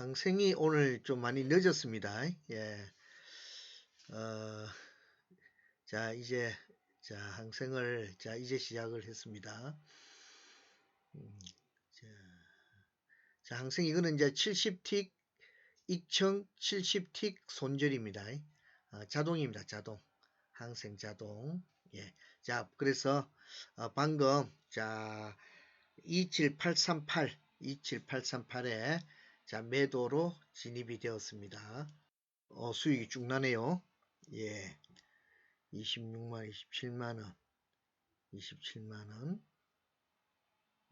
항생이 오늘 좀 많이 늦었습니다. 예. 어, 자, 이제, 자, 항생을, 자, 이제 시작을 했습니다. 음, 자, 자, 항생 이거는 이제 70틱, 익청 70틱 손절입니다. 아, 자동입니다. 자동. 항생 자동. 예. 자, 그래서, 어, 방금, 자, 27838, 27838에 자, 매도로 진입이 되었습니다. 어, 수익이 쭉 나네요. 예. 26만, 27만원, 27만원,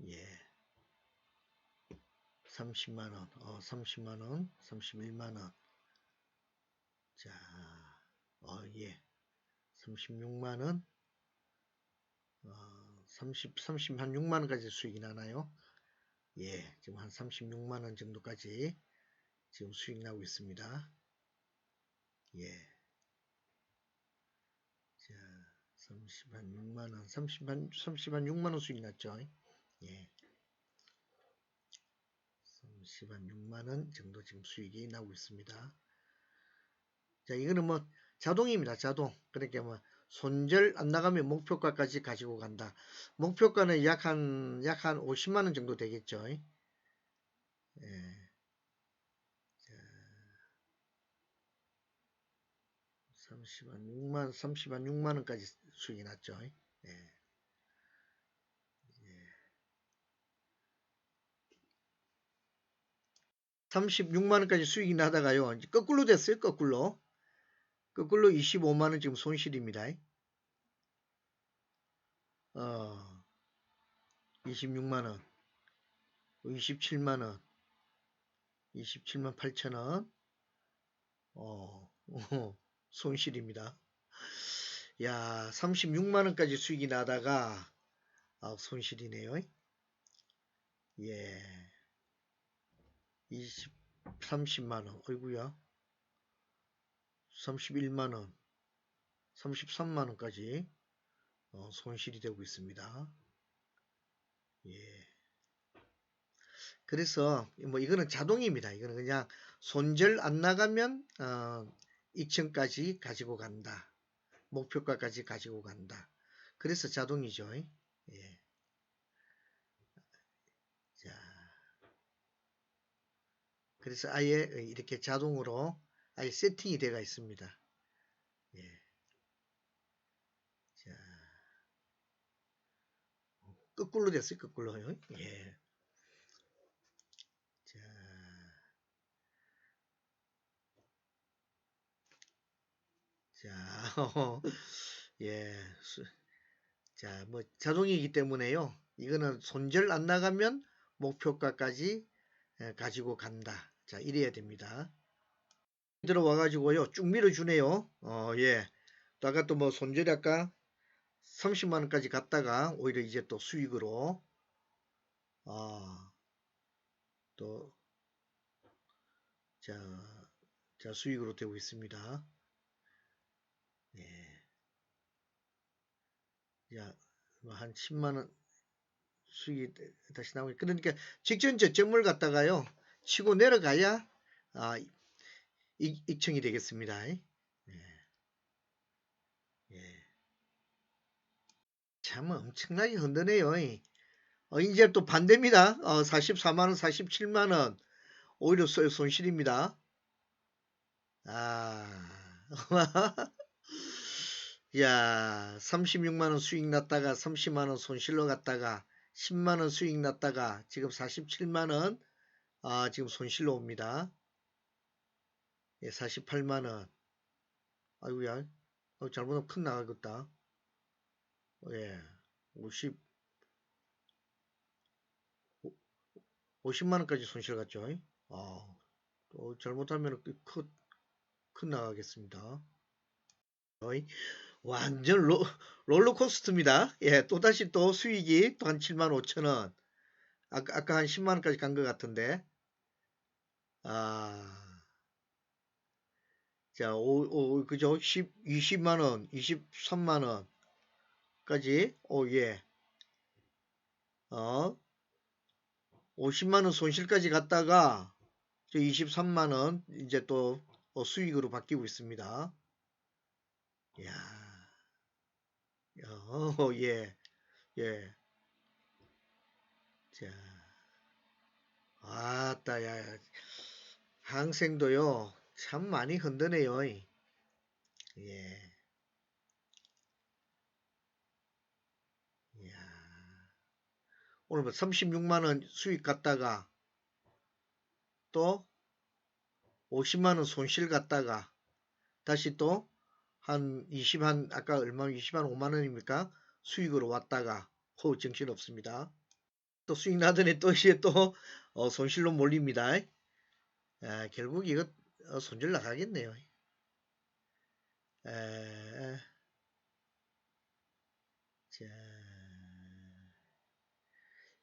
예. 30만원, 어, 30만원, 31만원. 자, 어, 예. 36만원, 어, 30, 30, 한 6만원까지 수익이 나나요? 예, 지금 한 36만원 정도까지 지금 수익 나고 있습니다. 예. 자, 30 한 6만원, 30 한, 30 한 6만원 수익 났죠. 예. 30 한 6만원 정도 지금 수익이 나고 있습니다. 자, 이거는 뭐 자동입니다. 자동. 그러니까 뭐 손절 안 나가면 목표가까지 가지고 간다. 목표가는 약 한, 약 한 50만원 정도 되겠죠. 예. 자, 30만, 6만, 30만, 6만 원까지 수익이 났죠. 예. 예. 36만 원까지 수익이 나다가요. 이제 거꾸로 됐어요. 거꾸로. 거꾸로 25만원 지금 손실입니다. 어, 26만원, 27만원, 27만 8천원, 어, 손실입니다. 야, 36만원까지 수익이 나다가, 아, 손실이네요. 예. 20, 30만원, 어이구야. 31만원, 33만원까지 어, 손실이 되고 있습니다. 예. 그래서 뭐 이거는 자동입니다. 이거는 그냥 손절 안 나가면 어, 2층까지 가지고 간다. 목표가까지 가지고 간다. 그래서 자동이죠. 예. 자. 그래서 아예 이렇게 자동으로 아예 세팅이 되어 있습니다. 예. 자. 거꾸로 됐어요. 거꾸로요. 예. 자. 자. 예. 자, 뭐 자동이기 때문에요. 이거는 손절 안 나가면 목표가까지 가지고 간다. 자, 이래야 됩니다. 들어와 가지고요. 쭉 밀어주네요. 어, 예. 또 아까 또뭐 아까 30만원까지 갔다가 오히려 이제 또 수익으로 아, 또 자, 자 수익으로 되고 있습니다. 예. 자, 뭐한 10만원 수익이 다시 나오니 그러니까 직전 저점을 갖다가요 치고 내려가야 아, 익 청이 되겠습니다. 예. 예. 참 엄청나게 흔드네요. 어, 이제 또 반대입니다. 어, 44만원, 47만원. 오히려 손실입니다. 아, 야, 36만원 수익 났다가 30만원 손실로 갔다가 10만원 수익 났다가 지금 47만원 아, 지금 손실로 옵니다. 예, 48만원. 아이고야. 어, 잘못하면 큰 나가겠다. 예, 50, 50만원까지 손실 갔죠. 아, 또 잘못하면 큰, 큰 나가겠습니다. 어이, 완전 로, 롤러코스터입니다. 예, 또다시 또 수익이 또 한 7만 5천원. 아까, 아까 한 10만원까지 간 것 같은데. 아, 자, 오, 오, 그죠? 10, 20만원, 23만원까지, 오, 예. 어, 50만원 손실까지 갔다가, 저 23만 원 이제 또 어, 수익으로 바뀌고 있습니다. 야, 야, 어, 예, 예. 자, 아따, 야, 야. 항생도요, 참 많이 흔드네요. 예. 이야. 오늘 뭐 36만원 수익 갔다가 또 50만원 손실 갔다가 다시 또 한 20, 한, 아까 얼마, 20만 5만원입니까? 수익으로 왔다가 호흡 정신 없습니다. 또 수익 나더니 또 이제 또 어, 손실로 몰립니다. 아, 결국 어, 손절 나가겠네요. 에, 자,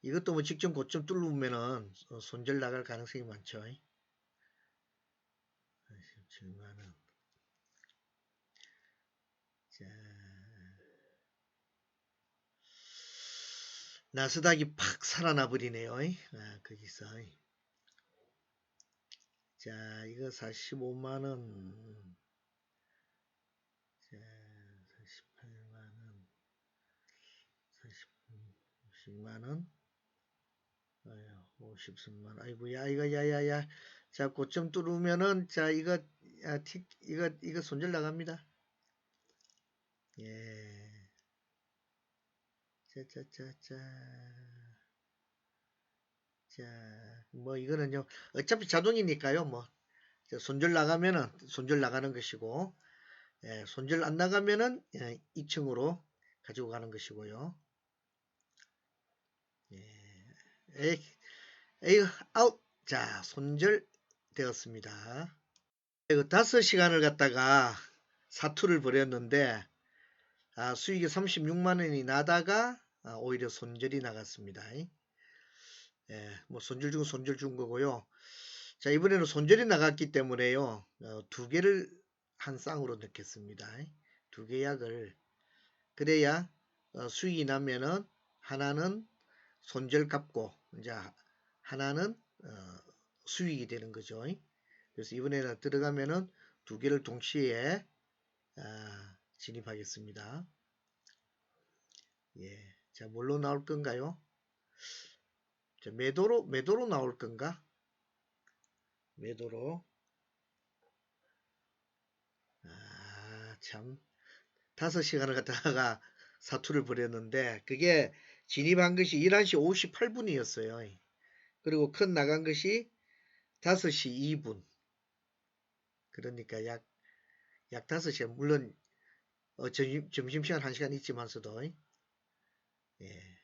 이것도 뭐 직전 고점 뚫으면은 어, 손절 나갈 가능성이 많죠. 17만원. 자, 나스닥이 팍 살아나 버리네요. 아, 거기서. 자, 이거 45만원. 자, 48만원. 40, 50만원. 50선만. 아이고, 야, 이거, 야, 야, 야. 자, 고점 뚫으면은, 자, 이거, 야, 틱, 이거, 이거 손절 나갑니다. 예. 자. 자, 뭐, 이거는요, 어차피 자동이니까요, 뭐. 자, 손절 나가면은, 손절 나가는 것이고, 예, 손절 안 나가면은, 예, 2층으로 가지고 가는 것이고요. 예. 에이, 에이, 아웃. 자, 손절 되었습니다. 그 다섯 시간을 갖다가 사투를 벌였는데, 아, 수익이 36만 원이 나다가 아, 오히려 손절이 나갔습니다. 예, 뭐 손절 주고 손절 준 거고요. 자, 이번에는 손절이 나갔기 때문에요. 어, 두 개를 한 쌍으로 넣겠습니다. 두 개 약을 그래야 어, 수익이 나면은 하나는 손절 갚고 이제 하나는 어, 수익이 되는 거죠. 그래서 이번에는 들어가면은 두 개를 동시에 아, 진입하겠습니다. 예. 자, 뭘로 나올 건가요? 자, 매도로, 매도로 나올 건가? 매도로. 아, 참. 다섯 시간을 갖다가 사투를 벌였는데, 그게 진입한 것이 11시 58분이었어요. 그리고 큰 나간 것이 5시 2분. 그러니까 약, 약 5시간. 물론, 어, 점심, 점심시간 1시간 있지만서도, 예.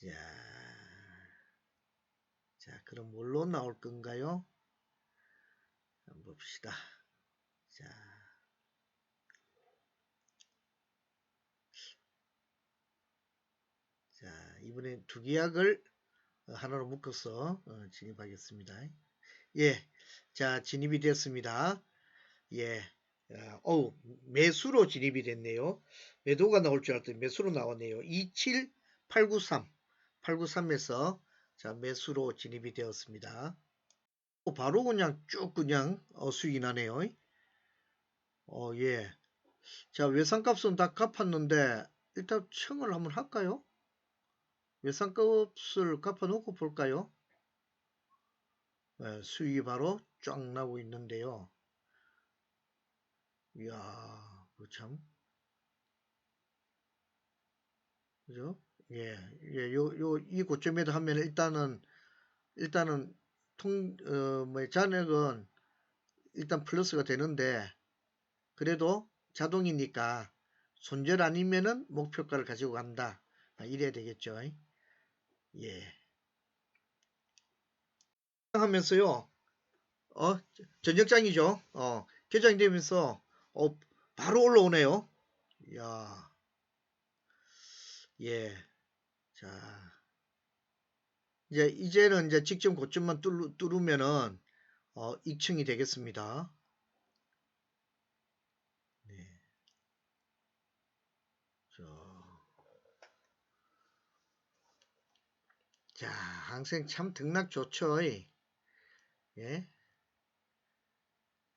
자, 자, 그럼 뭘로 나올 건가요? 한번 봅시다. 자, 자, 이번엔 두 계약을 어, 하나로 묶어서 어, 진입하겠습니다. 예, 자, 진입이 되었습니다. 예, 어우, 매수로 진입이 됐네요. 매도가 나올 줄 알았더니 매수로 나왔네요. 27893, 893에서 자, 매수로 진입이 되었습니다. 어, 바로 그냥 쭉 그냥 어, 수익이 나네요. 어, 예. 자, 외상값은 다 갚았는데 일단 청을 한번 할까요? 외상값을 갚아놓고 볼까요? 네, 수익이 바로 쫙 나고 있는데요. 이야, 그 참. 그죠? 예, 예, 요, 요, 이 고점에도 하면 일단은, 일단은, 통, 어, 뭐, 잔액은 일단 플러스가 되는데, 그래도 자동이니까 손절 아니면은 목표가를 가지고 간다. 아, 이래야 되겠죠. 예. 하면서요, 어, 전역장이죠. 어, 개장이 되면서, 어, 바로 올라오네요. 이야. 예. 자. 이제, 이제는 이제 직전 고점만 뚫, 뚫으면은, 어, 익층이 되겠습니다. 네. 자. 자. 항생 참 등락 좋죠. 예.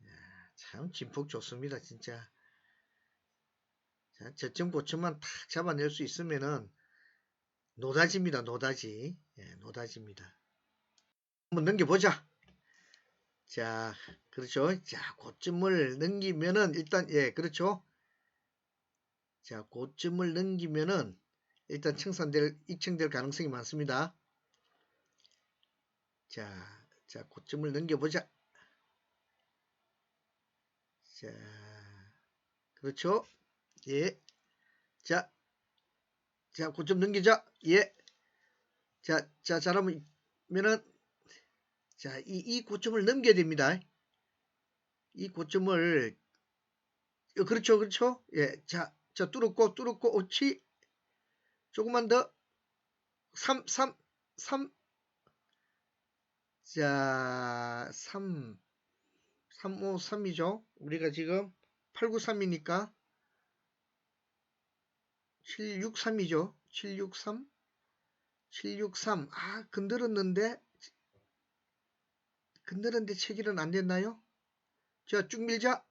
야, 참 진폭 좋습니다. 진짜. 자, 저점 고점만 탁 잡아낼 수 있으면은 노다지입니다. 노다지. 예, 노다지입니다. 한번 넘겨보자. 자, 그렇죠. 자, 고점을 넘기면은 일단 예, 그렇죠. 자, 고점을 넘기면은 일단 청산될 입청될 가능성이 많습니다. 자, 자, 고점을 넘겨보자. 자, 그렇죠. 예. 자, 자, 고점 넘기자. 예. 자, 자, 잘하면은, 자, 이, 이 고점을 넘겨야 됩니다. 이 고점을, 어, 그렇죠, 그렇죠. 예. 자, 자, 뚫었고, 뚫었고, 오치. 조금만 더. 3, 3, 3. 자, 3, 3, 5, 3이죠. 우리가 지금 8, 9, 3이니까 7, 6, 3이죠. 7, 6, 3. 7, 6, 3. 아, 건드렸는데, 건드렸는데 체결은 안 됐나요? 자, 쭉 밀자.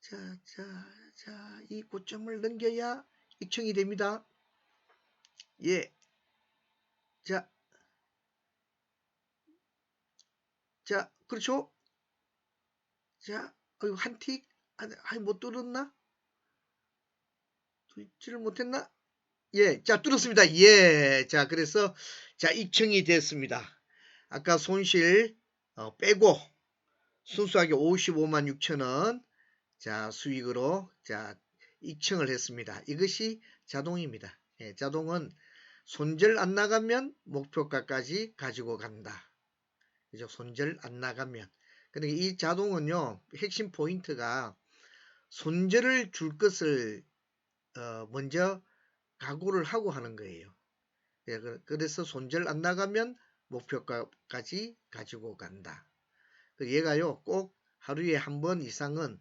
자, 자, 자, 이 고점을 넘겨야 입청이 됩니다. 예. 자, 자, 그렇죠? 자, 한 틱, 아, 아이, 못 뚫었나? 뚫지를 못했나? 예, 자, 뚫었습니다. 예, 자, 그래서, 자, 입청이 됐습니다. 아까 손실, 어, 빼고, 순수하게 55만 6천원, 자, 수익으로, 자, 입청을 했습니다. 이것이 자동입니다. 예, 자동은 손절 안 나가면 목표가까지 가지고 간다. 그죠? 손절 안 나가면. 근데 이 자동은요, 핵심 포인트가 손절을 줄 것을 어, 먼저 각오를 하고 하는 거예요. 예, 그- 그래서 손절 안 나가면 목표가까지 가지고 간다. 그 얘가요, 꼭 하루에 한 번 이상은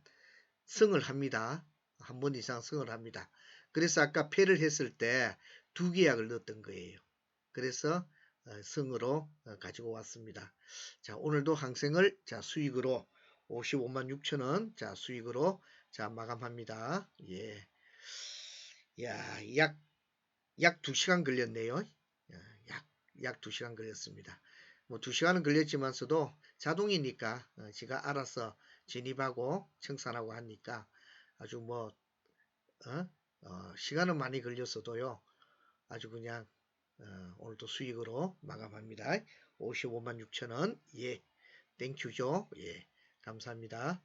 승을 합니다. 한 번 이상 승을 합니다. 그래서 아까 패를 했을 때 두 계약을 넣었던 거예요. 그래서 어, 승으로 어, 가지고 왔습니다. 자, 오늘도 항생을 자, 수익으로 55만 6천 원, 자, 수익으로 자, 마감합니다. 예. 야, 약, 약 2시간 걸렸네요. 야, 약, 약 2시간 걸렸습니다. 뭐 2시간은 걸렸지만서도 자동이니까 어, 지가 알아서 진입하고 청산하고 하니까 아주 뭐 어? 어, 시간은 많이 걸렸어도요. 아주 그냥 어, 오늘도 수익으로 마감합니다. 55만 6천원 예 땡큐죠. 예 감사합니다.